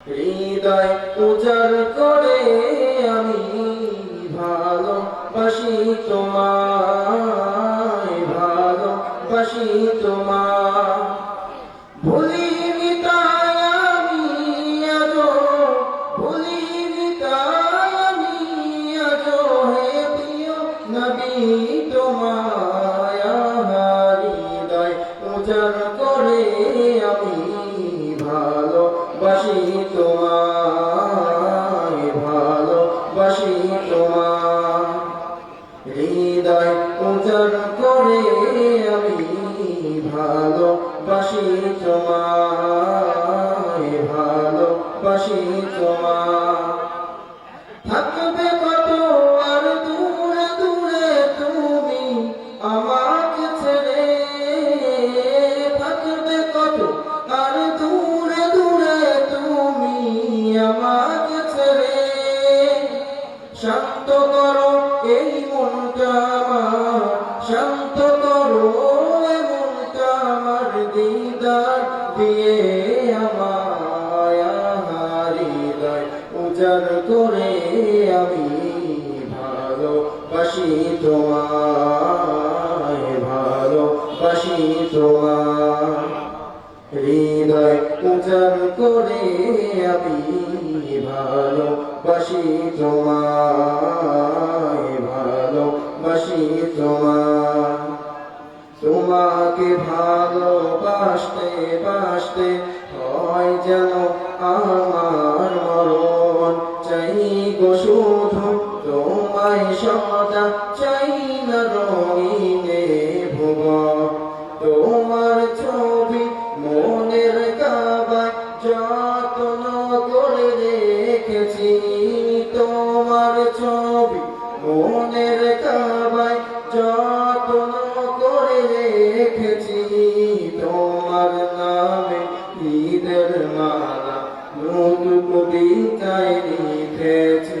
হৃদয় উজাড় করে আমি ভালোবাসি তোমায় ভালোবাসি তোমায়। ভুলিনি তাই আমি আজো ভুলিনি তাই আমি আজো হে প্রিয় নবী তোমায়। ভালোবাসি তোমায় ভালোবাসি তোমায়। হৃদয় উজাড় করে শান্ত করো এই মনটা আমার, শান্ত করো এই মনটা আমার, দিদার দিয়ে আমায় হৃদয় উজাড় করে আমি ভালোবাসি তোমায় ভালোবাসি তোমায়। হৃদয় উজাড় করে আমি ভালোবাসি তোমায় ভালোবাসি তোমায়। তোমাকে ভালোবাসতে বাসতে হয় যেন আমার রেখেছি তোমার ছবি মনের কাবায় যত্ন করে রেখেছি। তোমার নামে ঈদের মালা নতুন কবিতায় লিখেছি।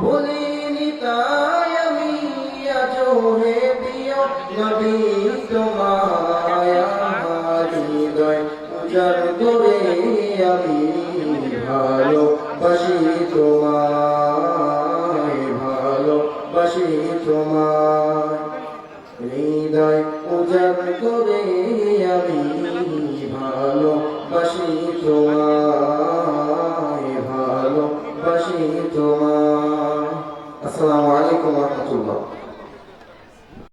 ভুলিনি তাই আমি আজ হে নবী তোমায় করে আমি ভালো বসি তোমায়, ভালো বাসি তোমায়। হৃদয় উজার করে আমি ভালো বসি তোমায়। ما شئتما السلام عليكم ورحمة الله.